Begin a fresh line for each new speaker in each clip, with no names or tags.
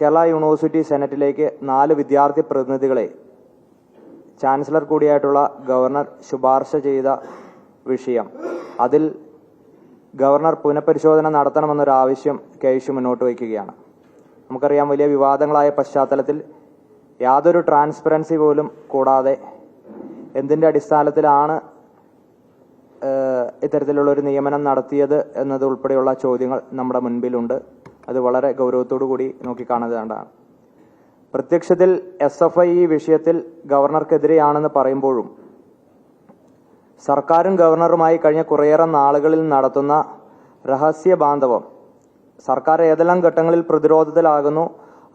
Kerala university സെനറ്റിലേക്ക് നാല് വിദ്യാർത്ഥി പ്രതിനിധികളെ ചാൻസലർ കൂടിയായിട്ടുള്ള ഗവർണർ ശുപാർശ ചെയ്ത വിഷയം. അതിൽ ഗവർണർ പുനഃപരിശോധന നടത്തണമെന്നൊരാവശ്യം കേശു മുന്നോട്ട് വയ്ക്കുകയാണ്. നമുക്കറിയാം വലിയ വിവാദങ്ങളായ പശ്ചാത്തലത്തിൽ യാതൊരു ട്രാൻസ്പെറൻസി പോലും കൂടാതെ എന്തിന്റെ അടിസ്ഥാനത്തിലാണ് ഇത്തരത്തിലുള്ള ഒരു നിയമനം നടത്തിയത് എന്നത് ഉൾപ്പെടെയുള്ള ചോദ്യങ്ങൾ നമ്മുടെ മുൻപിലുണ്ട്. അത് വളരെ ഗൗരവത്തോടു കൂടി നോക്കിക്കാണേണ്ടതാണ് പ്രത്യക്ഷത്തിൽ എസ് എഫ് ഐ ഈ വിഷയത്തിൽ ഗവർണർക്കെതിരെയാണെന്ന് പറയുമ്പോഴും സർക്കാരും ഗവർണറുമായി കഴിഞ്ഞ കുറേയേറെ നാളുകളിൽ നടത്തുന്ന രഹസ്യ ബാന്ധവം സർക്കാർ ഏതെല്ലാം ഘട്ടങ്ങളിൽ പ്രതിരോധത്തിലാകുന്നു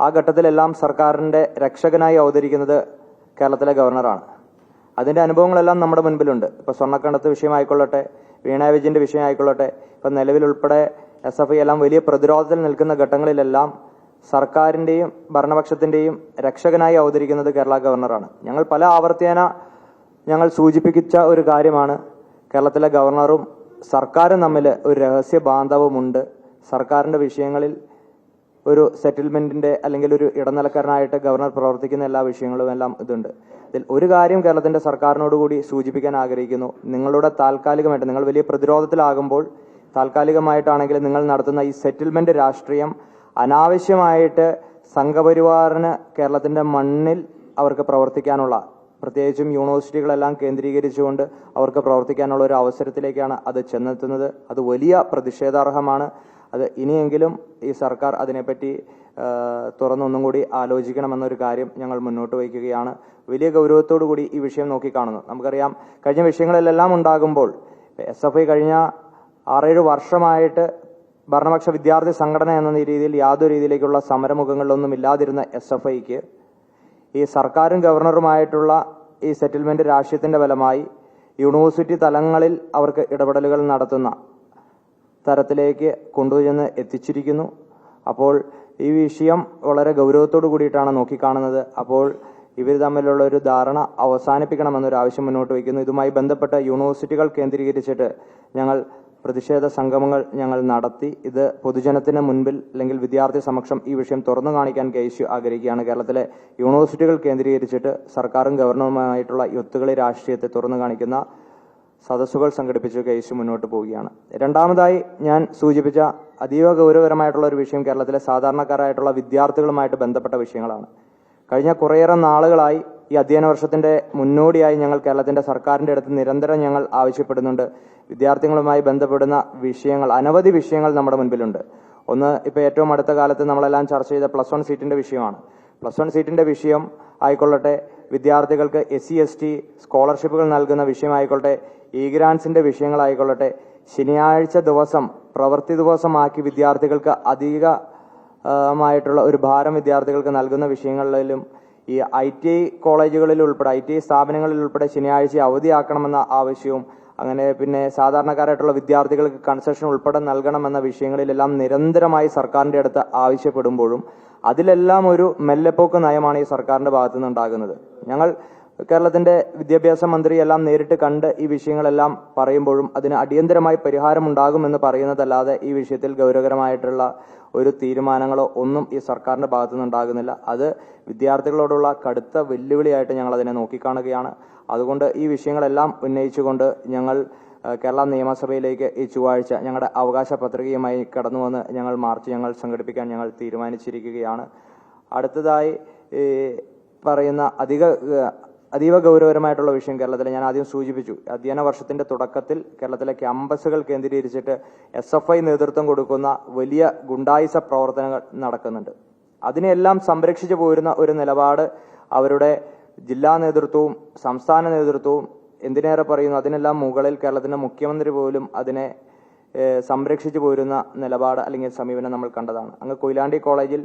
ആ ഘട്ടത്തിലെല്ലാം സർക്കാരിന്റെ രക്ഷകനായി അവതരിക്കുന്നത് കേരളത്തിലെ ഗവർണറാണ്. അതിന്റെ അനുഭവങ്ങളെല്ലാം നമ്മുടെ മുൻപിലുണ്ട്. ഇപ്പൊ സ്വർണക്കണ്ടത്ത് വിഷയമായിക്കൊള്ളട്ടെ വീണാ വിജയന്റെ വിഷയമായിക്കൊള്ളട്ടെ ഇപ്പൊ നിലവിൽ ഉൾപ്പെടെ എസ് എഫ് എല്ലാം വലിയ പ്രതിരോധത്തിൽ നിൽക്കുന്ന ഘട്ടങ്ങളിലെല്ലാം സർക്കാരിന്റെയും ഭരണപക്ഷത്തിന്റെയും രക്ഷകനായി അവതരിക്കുന്നത് കേരള ഗവർണറാണ്. ഞങ്ങൾ പല ആവർത്തേന ഞങ്ങൾ സൂചിപ്പിച്ച ഒരു കാര്യമാണ്. കേരളത്തിലെ ഗവർണറും സർക്കാരും തമ്മിൽ ഒരു രഹസ്യ ബാന്ധവമുണ്ട്. സർക്കാരിന്റെ വിഷയങ്ങളിൽ ഒരു സെറ്റിൽമെന്റിന്റെ അല്ലെങ്കിൽ ഒരു ഇടനിലക്കാരനായിട്ട് ഗവർണർ പ്രവർത്തിക്കുന്ന എല്ലാ വിഷയങ്ങളും എല്ലാം ഇതുണ്ട്. ഇതിൽ ഒരു കാര്യം കേരളത്തിന്റെ സർക്കാരിനോടുകൂടി സൂചിപ്പിക്കാൻ ആഗ്രഹിക്കുന്നു. നിങ്ങളുടെ താൽക്കാലികമായിട്ട് നിങ്ങൾ വലിയ പ്രതിരോധത്തിലാകുമ്പോൾ താൽക്കാലികമായിട്ടാണെങ്കിൽ നിങ്ങൾ നടത്തുന്ന ഈ സെറ്റിൽമെന്റ് രാഷ്ട്രീയം അനാവശ്യമായിട്ട് സംഘപരിവാറിന് കേരളത്തിന്റെ മണ്ണിൽ അവർക്ക് പ്രവർത്തിക്കാനുള്ള പ്രത്യേകിച്ചും യൂണിവേഴ്സിറ്റികളെല്ലാം കേന്ദ്രീകരിച്ചുകൊണ്ട് അവർക്ക് പ്രവർത്തിക്കാനുള്ള ഒരു അവസരത്തിലേക്കാണ് അത് ചെന്നെത്തുന്നത്. അത് വലിയ പ്രതിഷേധാർഹമാണ്. അത് ഇനിയെങ്കിലും ഈ സർക്കാർ അതിനെപ്പറ്റി തുറന്നൊന്നും കൂടി ആലോചിക്കണമെന്നൊരു കാര്യം ഞങ്ങൾ മുന്നോട്ട് വയ്ക്കുകയാണ്. വലിയ ഗൗരവത്തോടു കൂടി ഈ വിഷയം നോക്കിക്കാണുന്നു. നമുക്കറിയാം കഴിഞ്ഞ വിഷയങ്ങളിലെല്ലാം ഉണ്ടാകുമ്പോൾ എസ് എഫ് ഐ കഴിഞ്ഞ ആറേഴ് വർഷമായിട്ട് ഭരണപക്ഷ വിദ്യാർത്ഥി സംഘടന എന്ന രീതിയിൽ യാതൊരു രീതിയിലേക്കുള്ള സമരമുഖങ്ങളിലൊന്നും ഇല്ലാതിരുന്ന എസ് എഫ് ഐക്ക് ഈ സർക്കാരും ഗവർണറുമായിട്ടുള്ള ഈ സെറ്റിൽമെന്റ് രാഷ്ട്രീയത്തിന്റെ ഫലമായി യൂണിവേഴ്സിറ്റി തലങ്ങളിൽ അവർക്ക് ഇടപെടലുകൾ നടത്തുന്ന തരത്തിലേക്ക് കൊണ്ടുചെന്ന് എത്തിച്ചിരിക്കുന്നു. അപ്പോൾ ഈ വിഷയം വളരെ ഗൗരവത്തോടു കൂടിയിട്ടാണ് നോക്കിക്കാണുന്നത്. അപ്പോൾ ഇവർ തമ്മിലുള്ള ഒരു ധാരണ അവസാനിപ്പിക്കണമെന്നൊരു ആവശ്യം മുന്നോട്ട് വയ്ക്കുന്നു. ഇതുമായി ബന്ധപ്പെട്ട യൂണിവേഴ്സിറ്റികൾ കേന്ദ്രീകരിച്ചിട്ട് ഞങ്ങൾ പ്രതിഷേധ സംഗമങ്ങൾ ഞങ്ങൾ നടത്തി. ഇത് പൊതുജനത്തിന് മുൻപിൽ അല്ലെങ്കിൽ വിദ്യാർത്ഥി സമക്ഷം ഈ വിഷയം തുറന്നു കാണിക്കാൻ കെ എസ് യു ആഗ്രഹിക്കുകയാണ്. കേരളത്തിലെ യൂണിവേഴ്സിറ്റികൾ കേന്ദ്രീകരിച്ചിട്ട് സർക്കാരും ഗവർണറുമായിട്ടുള്ള ഒത്തുകളി രാഷ്ട്രീയത്തെ തുറന്നു കാണിക്കുന്ന സദസ്സുകൾ സംഘടിപ്പിച്ച് കെ എസ് യു മുന്നോട്ട് പോവുകയാണ്. രണ്ടാമതായി ഞാൻ സൂചിപ്പിച്ച അതീവ ഗൗരവകരമായിട്ടുള്ള ഒരു വിഷയം കേരളത്തിലെ സാധാരണക്കാരായിട്ടുള്ള വിദ്യാർത്ഥികളുമായിട്ട് ബന്ധപ്പെട്ട വിഷയങ്ങളാണ്. കഴിഞ്ഞ കുറേയേറെ നാളുകളായി ഈ അധ്യയന വർഷത്തിന്റെ മുന്നോടിയായി ഞങ്ങൾ കേരളത്തിന്റെ സർക്കാരിന്റെ അടുത്ത് നിരന്തരം ഞങ്ങൾ ആവശ്യപ്പെടുന്നുണ്ട്. വിദ്യാർത്ഥികളുമായി ബന്ധപ്പെടുന്ന വിഷയങ്ങൾ അനവധി വിഷയങ്ങൾ നമ്മുടെ മുൻപിലുണ്ട്. ഒന്ന് ഇപ്പോൾ ഏറ്റവും അടുത്ത കാലത്ത് നമ്മളെല്ലാം ചർച്ച ചെയ്ത പ്ലസ് വൺ സീറ്റിന്റെ വിഷയമാണ്. പ്ലസ് വൺ സീറ്റിന്റെ വിഷയം ആയിക്കൊള്ളട്ടെ വിദ്യാർത്ഥികൾക്ക് എസ് സി എസ് ടി സ്കോളർഷിപ്പുകൾ നൽകുന്ന വിഷയമായിക്കൊള്ളട്ടെ ഇ ഗ്രാൻസിന്റെ വിഷയങ്ങളായിക്കൊള്ളട്ടെ ശനിയാഴ്ച ദിവസം പ്രവൃത്തി ദിവസമാക്കി വിദ്യാർത്ഥികൾക്ക് അധികമായിട്ടുള്ള മായിട്ടുള്ള ഒരു ഭാരം വിദ്യാർത്ഥികൾക്ക് നൽകുന്ന വിഷയങ്ങളിലും ഈ ഐ ടി ഐ കോളേജുകളിൽ ഉൾപ്പെടെ ഐ ടി ഐ സ്ഥാപനങ്ങളിൽ ഉൾപ്പെടെ ശനിയാഴ്ച അവധിയാക്കണമെന്ന ആവശ്യവും അങ്ങനെ പിന്നെ സാധാരണക്കാരായിട്ടുള്ള വിദ്യാർത്ഥികൾക്ക് കൺസെഷൻ ഉൾപ്പെടെ നൽകണമെന്ന വിഷയങ്ങളിലെല്ലാം നിരന്തരമായി സർക്കാരിന്റെ അടുത്ത് ആവശ്യപ്പെടുമ്പോഴും അതിലെല്ലാം ഒരു മെല്ലെപ്പോക്ക് നയമാണ് ഈ സർക്കാരിന്റെ ഭാഗത്തു നിന്നുണ്ടാകുന്നത് ഞങ്ങൾ കേരളത്തിന്റെ വിദ്യാഭ്യാസ മന്ത്രി എല്ലാം നേരിട്ട് കണ്ട് ഈ വിഷയങ്ങളെല്ലാം പറയുമ്പോഴും അതിന് അടിയന്തരമായി പരിഹാരമുണ്ടാകുമെന്ന് പറയുന്നതല്ലാതെ ഈ വിഷയത്തിൽ ഗൗരവകരമായിട്ടുള്ള ഒരു തീരുമാനങ്ങളോ ഒന്നും ഈ സർക്കാരിന്റെ ഭാഗത്തു അത് വിദ്യാർത്ഥികളോടുള്ള കടുത്ത വെല്ലുവിളിയായിട്ട് ഞങ്ങൾ അതിനെ നോക്കിക്കാണുകയാണ്. അതുകൊണ്ട് ഈ വിഷയങ്ങളെല്ലാം ഉന്നയിച്ചുകൊണ്ട് ഞങ്ങൾ കേരള നിയമസഭയിലേക്ക് ഈ ചൊവ്വാഴ്ച ഞങ്ങളുടെ അവകാശ പത്രികയുമായി കടന്നു വന്ന് ഞങ്ങൾ മാർച്ച് ഞങ്ങൾ സംഘടിപ്പിക്കാൻ ഞങ്ങൾ തീരുമാനിച്ചിരിക്കുകയാണ്. അടുത്തതായി പറയുന്ന അധിക അതീവ ഗൗരവകരമായിട്ടുള്ള വിഷയം കേരളത്തിൽ ഞാൻ ആദ്യം സൂചിപ്പിച്ചു. അധ്യയന വർഷത്തിന്റെ തുടക്കത്തിൽ കേരളത്തിലെ ക്യാമ്പസുകൾ കേന്ദ്രീകരിച്ചിട്ട് എസ് എഫ് ഐ നേതൃത്വം കൊടുക്കുന്ന വലിയ ഗുണ്ടായിസ പ്രവർത്തനങ്ങൾ നടക്കുന്നുണ്ട്. അതിനെല്ലാം സംരക്ഷിച്ചു പോരുന്ന ഒരു നിലപാട് അവരുടെ ജില്ലാ നേതൃത്വവും സംസ്ഥാന നേതൃത്വവും എന്തിനേറെ പറയുന്നു? അതിനെല്ലാം മുകളിൽ കേരളത്തിന്റെ മുഖ്യമന്ത്രി പോലും അതിനെ സംരക്ഷിച്ചു പോരുന്ന നിലപാട് അല്ലെങ്കിൽ സമീപനം നമ്മൾ കണ്ടതാണ്. അങ്ങ് കൊയിലാണ്ടി കോളേജിൽ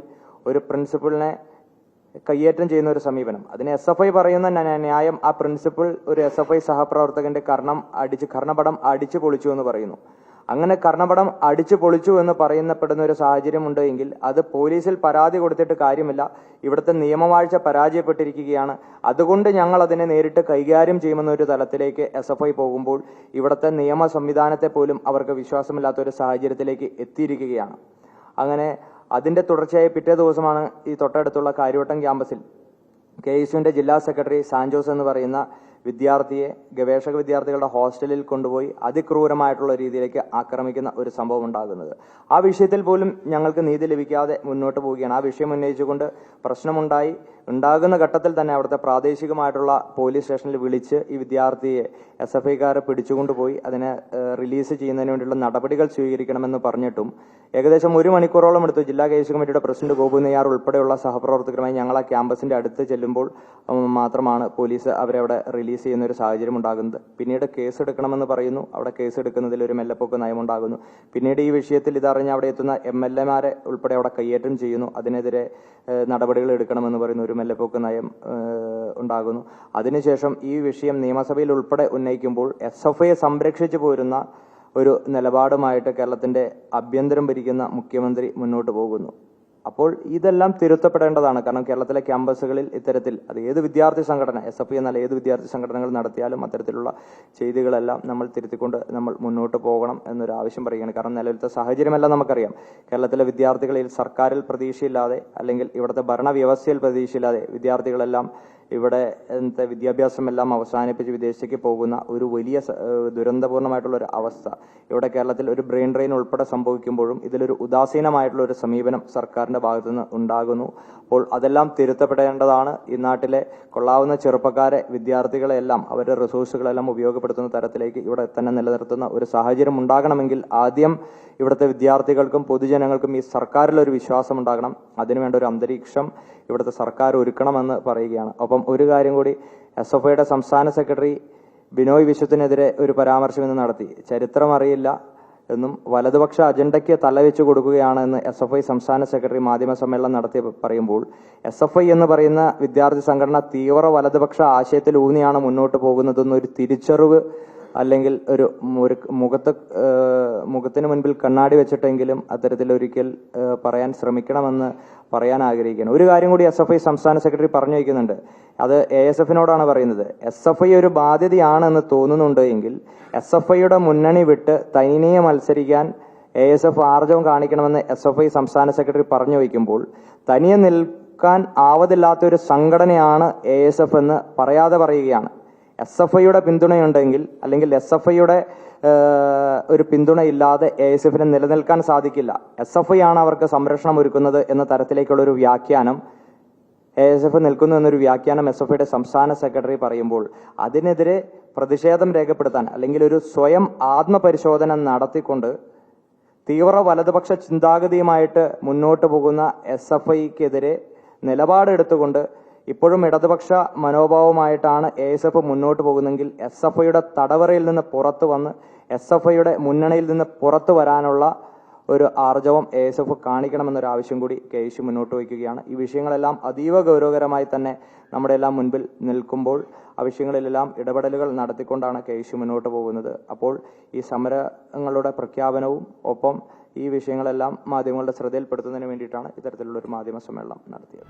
ഒരു പ്രിൻസിപ്പളിനെ കയ്യേറ്റം ചെയ്യുന്ന ഒരു സമീപനം. അതിന് എസ് എഫ് ഐ പറയുന്ന ന്യാ- ന്യായം ആ പ്രിൻസിപ്പൽ ഒരു എസ് എഫ് ഐ സഹപ്രവർത്തകന്റെ കർണം അടിച്ച് കർണപടം അടിച്ചു പൊളിച്ചു എന്ന് പറയുന്നു. അങ്ങനെ കർണപടം അടിച്ചു പൊളിച്ചു എന്ന് പറയുന്നപ്പെടുന്ന ഒരു സാഹചര്യം ഉണ്ട് എങ്കിൽ അത് പോലീസിൽ പരാതി കൊടുത്തിട്ട് കാര്യമില്ല. ഇവിടുത്തെ നിയമവാഴ്ച പരാജയപ്പെട്ടിരിക്കുകയാണ്. അതുകൊണ്ട് ഞങ്ങൾ അതിനെ നേരിട്ട് കൈകാര്യം ചെയ്യുമെന്ന ഒരു തലത്തിലേക്ക് എസ് എഫ് ഐ പോകുമ്പോൾ ഇവിടുത്തെ നിയമ സംവിധാനത്തെ പോലും അവർക്ക് വിശ്വാസമില്ലാത്ത ഒരു സാഹചര്യത്തിലേക്ക് എത്തിയിരിക്കുകയാണ്. അങ്ങനെ അതിന്റെ തുടർച്ചയായി പിറ്റേ ദിവസമാണ് ഈ തൊട്ടടുത്തുള്ള കാര്യവട്ടം ക്യാമ്പസിൽ. കെ ജില്ലാ സെക്രട്ടറി സാൻജോസ് എന്ന് പറയുന്ന വിദ്യാർത്ഥിയെ ഗവേഷക വിദ്യാർത്ഥികളുടെ ഹോസ്റ്റലിൽ കൊണ്ടുപോയി അതിക്രൂരമായിട്ടുള്ള രീതിയിലേക്ക് ആക്രമിക്കുന്ന ഒരു സംഭവം ഉണ്ടാകുന്നത്. ആ വിഷയത്തിൽ പോലും ഞങ്ങൾക്ക് നീതി ലഭിക്കാതെ മുന്നോട്ട് പോവുകയാണ്. ആ വിഷയം ഉന്നയിച്ചുകൊണ്ട് പ്രശ്നമുണ്ടായി. ഉണ്ടാകുന്ന ഘട്ടത്തിൽ തന്നെ അവിടുത്തെ പ്രാദേശികമായിട്ടുള്ള പോലീസ് സ്റ്റേഷനിൽ വിളിച്ച് ഈ വിദ്യാർത്ഥിയെ എസ് എഫ് ഐക്കാരെ പിടിച്ചുകൊണ്ടുപോയി അതിനെ റിലീസ് ചെയ്യുന്നതിന് വേണ്ടിയുള്ള നടപടികൾ സ്വീകരിക്കണമെന്ന് പറഞ്ഞിട്ടും ഏകദേശം ഒരു മണിക്കൂറോളം എടുത്തു ജില്ലാ കേസ് കമ്മിറ്റിയുടെ പ്രസിഡന്റ് ഗോപു നെയ്യാർ ഉൾപ്പെടെയുള്ള സഹപ്രവർത്തകരുമായി ഞങ്ങൾ ആ ക്യാമ്പസിന്റെ അടുത്ത് ചെല്ലുമ്പോൾ മാത്രമാണ് പോലീസ് അവരെ അവിടെ റിലീസ് ചെയ്യുന്ന ഒരു സാഹചര്യം ഉണ്ടാകുന്നത്. പിന്നീട് കേസ് എടുക്കണമെന്ന് പറയുന്നു. അവിടെ കേസ് എടുക്കുന്നതിൽ ഒരു മെല്ലപ്പൊക്ക് നയമുണ്ടാകുന്നു. പിന്നീട് ഈ വിഷയത്തിൽ ഇതറിഞ്ഞ് അവിടെ എത്തുന്ന എം എൽ എമാരെ ഉൾപ്പെടെ അവിടെ കയ്യേറ്റം ചെയ്യുന്നു. അതിനെതിരെ നടപടികൾ എടുക്കണമെന്ന് പറയുന്ന ഒരു മെല്ലപ്പൊക്ക് നയം ഉണ്ടാകുന്നു. അതിനുശേഷം ഈ വിഷയം നിയമസഭയിൽ ഉൾപ്പെടെ ഉന്നയിക്കുമ്പോൾ എസ് എഫ് ഐയെ സംരക്ഷിച്ചു പോരുന്ന ഒരു നിലപാടുമായിട്ട് കേരളത്തിന്റെ ആഭ്യന്തരം ഭരിക്കുന്ന മുഖ്യമന്ത്രി മുന്നോട്ട് പോകുന്നു. അപ്പോൾ ഇതെല്ലാം തിരുത്തപ്പെടേണ്ടതാണ്. കാരണം കേരളത്തിലെ ക്യാമ്പസുകളിൽ ഇത്തരത്തിൽ അത് ഏത് വിദ്യാർത്ഥി സംഘടന എസ് എഫ് ഐ എന്നല്ല ഏത് വിദ്യാർത്ഥി സംഘടനകൾ നടത്തിയാലും അത്തരത്തിലുള്ള ചെയ്തികളെല്ലാം നമ്മൾ തിരുത്തിക്കൊണ്ട് നമ്മൾ മുന്നോട്ട് പോകണം എന്നൊരു ആവശ്യം പറയുകയാണ്. കാരണം നിലവിലത്തെ സാഹചര്യമെല്ലാം നമുക്കറിയാം. കേരളത്തിലെ വിദ്യാർത്ഥികളിൽ സർക്കാരിൽ പ്രതീക്ഷയില്ലാതെ അല്ലെങ്കിൽ ഇവിടുത്തെ ഭരണവ്യവസ്ഥയിൽ പ്രതീക്ഷയില്ലാതെ വിദ്യാർത്ഥികളെല്ലാം ഇവിടെ വിദ്യാഭ്യാസമെല്ലാം അവസാനിപ്പിച്ച് വിദേശത്തേക്ക് പോകുന്ന ഒരു വലിയ ദുരന്തപൂർണമായിട്ടുള്ള ഒരു അവസ്ഥ. ഇവിടെ കേരളത്തിൽ ഒരു ബ്രെയിൻ ഡ്രെയിൻ ഉൾപ്പെടെ സംഭവിക്കുമ്പോഴും ഇതിലൊരു ഉദാസീനമായിട്ടുള്ള ഒരു സമീപനം സർക്കാരിന്റെ ഭാഗത്തുനിന്ന് ഉണ്ടാകുന്നു. അപ്പോൾ അതെല്ലാം തിരുത്തപ്പെടേണ്ടതാണ്. ഈ നാട്ടിലെ കൊള്ളാവുന്ന ചെറുപ്പക്കാരെ വിദ്യാർത്ഥികളെ എല്ലാം അവരുടെ റിസോഴ്സുകളെല്ലാം ഉപയോഗപ്പെടുത്തുന്ന തരത്തിലേക്ക് ഇവിടെ തന്നെ നിലനിർത്തുന്ന ഒരു സാഹചര്യം ഉണ്ടാകണമെങ്കിൽ ആദ്യം ഇവിടുത്തെ വിദ്യാർത്ഥികൾക്കും പൊതുജനങ്ങൾക്കും ഈ സർക്കാരിൽ ഒരു വിശ്വാസം ഉണ്ടാകണം അതിനുവേണ്ട ഒരു അന്തരീക്ഷം ഇവിടുത്തെ സർക്കാർ ഒരുക്കണമെന്ന് പറയുകയാണ്. ഒപ്പം ഒരു കാര്യം കൂടി എസ് എഫ് ഐയുടെ സംസ്ഥാന സെക്രട്ടറി ബിനോയ് വിശ്വത്തിനെതിരെ ഒരു പരാമർശം ഇന്ന് നടത്തി. ചരിത്രം അറിയില്ല എന്നും വലതുപക്ഷ അജണ്ടയ്ക്ക് തലവെച്ചു കൊടുക്കുകയാണ് എന്ന് എസ് എഫ് ഐ സംസ്ഥാന സെക്രട്ടറി മാധ്യമ സമ്മേളനം നടത്തി പറയുമ്പോൾ എസ് എഫ് ഐ എന്ന് പറയുന്ന വിദ്യാർത്ഥി സംഘടന തീവ്ര വലതുപക്ഷ ആശയത്തിൽ ഊന്നിയാണ് മുന്നോട്ട് പോകുന്നതെന്നൊരു തിരിച്ചറിവ് അല്ലെങ്കിൽ ഒരു മുഖത്ത് മുഖത്തിന് മുൻപിൽ കണ്ണാടി വെച്ചിട്ടെങ്കിലും അത്തരത്തിൽ ഒരിക്കൽ പറയാൻ ശ്രമിക്കണമെന്ന് പറയാൻ ആഗ്രഹിക്കുന്നു. ഒരു കാര്യം കൂടി എസ് എഫ് ഐ സംസ്ഥാന സെക്രട്ടറി പറഞ്ഞു വയ്ക്കുന്നുണ്ട് അത് എ എസ് എഫിനോടാണ് പറയുന്നത്. എസ് എഫ് ഐ ഒരു ബാധ്യതയാണെന്ന് തോന്നുന്നുണ്ട് എങ്കിൽ എസ് എഫ് ഐയുടെ മുന്നണി വിട്ട് തനിയെ മത്സരിക്കാൻ എ എസ് എഫ് ആർജവം കാണിക്കണമെന്ന് എസ് എഫ് ഐ സംസ്ഥാന സെക്രട്ടറി പറഞ്ഞു വയ്ക്കുമ്പോൾ തനിയെ നിൽക്കാൻ ആവതില്ലാത്ത ഒരു സംഘടനയാണ് എ എസ് എഫ് എന്ന് പറയാതെ പറയുകയാണ്. എസ് എഫ് ഐയുടെ പിന്തുണയുണ്ടെങ്കിൽ അല്ലെങ്കിൽ എസ് എഫ് ഐയുടെ ഒരു പിന്തുണയില്ലാതെ എ എസ് എഫിന് നിലനിൽക്കാൻ സാധിക്കില്ല. എസ് എഫ് ഐ ആണ് അവർക്ക് സംരക്ഷണം ഒരുക്കുന്നത് എന്ന തരത്തിലേക്കുള്ള ഒരു വ്യാഖ്യാനം. എ എസ് എഫ് നിൽക്കുന്നു എന്നൊരു വ്യാഖ്യാനം എസ് എഫ് ഐയുടെ സംസ്ഥാന സെക്രട്ടറി പറയുമ്പോൾ അതിനെതിരെ പ്രതിഷേധം രേഖപ്പെടുത്താൻ അല്ലെങ്കിൽ ഒരു സ്വയം ആത്മപരിശോധന നടത്തിക്കൊണ്ട് തീവ്ര വലതുപക്ഷ ചിന്താഗതിയുമായിട്ട് മുന്നോട്ട് പോകുന്ന എസ് എഫ് ഐക്കെതിരെ നിലപാടെടുത്തുകൊണ്ട് ഇപ്പോഴും ഇടതുപക്ഷ മനോഭാവമായിട്ടാണ് എ എസ് എഫ് മുന്നോട്ട് പോകുന്നതെങ്കിൽ എസ് എഫ് ഐയുടെ തടവറയിൽ നിന്ന് പുറത്തു വന്ന് എസ് എഫ് ഐയുടെ മുന്നണിയിൽ നിന്ന് പുറത്തു വരാനുള്ള ഒരു ആർജവം എ എസ് എഫ് കാണിക്കണമെന്നൊരു ആവശ്യം കൂടി കെ യേശു മുന്നോട്ട് വയ്ക്കുകയാണ്. ഈ വിഷയങ്ങളെല്ലാം അതീവ ഗൗരവകരമായി തന്നെ നമ്മുടെ എല്ലാം മുൻപിൽ നിൽക്കുമ്പോൾ ആ വിഷയങ്ങളിലെല്ലാം ഇടപെടലുകൾ നടത്തിക്കൊണ്ടാണ് കെ യേശു മുന്നോട്ട് പോകുന്നത്. അപ്പോൾ ഈ സമരങ്ങളുടെ പ്രഖ്യാപനവും ഒപ്പം ഈ വിഷയങ്ങളെല്ലാം മാധ്യമങ്ങളുടെ ശ്രദ്ധയിൽപ്പെടുത്തുന്നതിന് വേണ്ടിയിട്ടാണ് ഇത്തരത്തിലുള്ള ഒരു മാധ്യമ സമ്മേളനം നടത്തിയത്.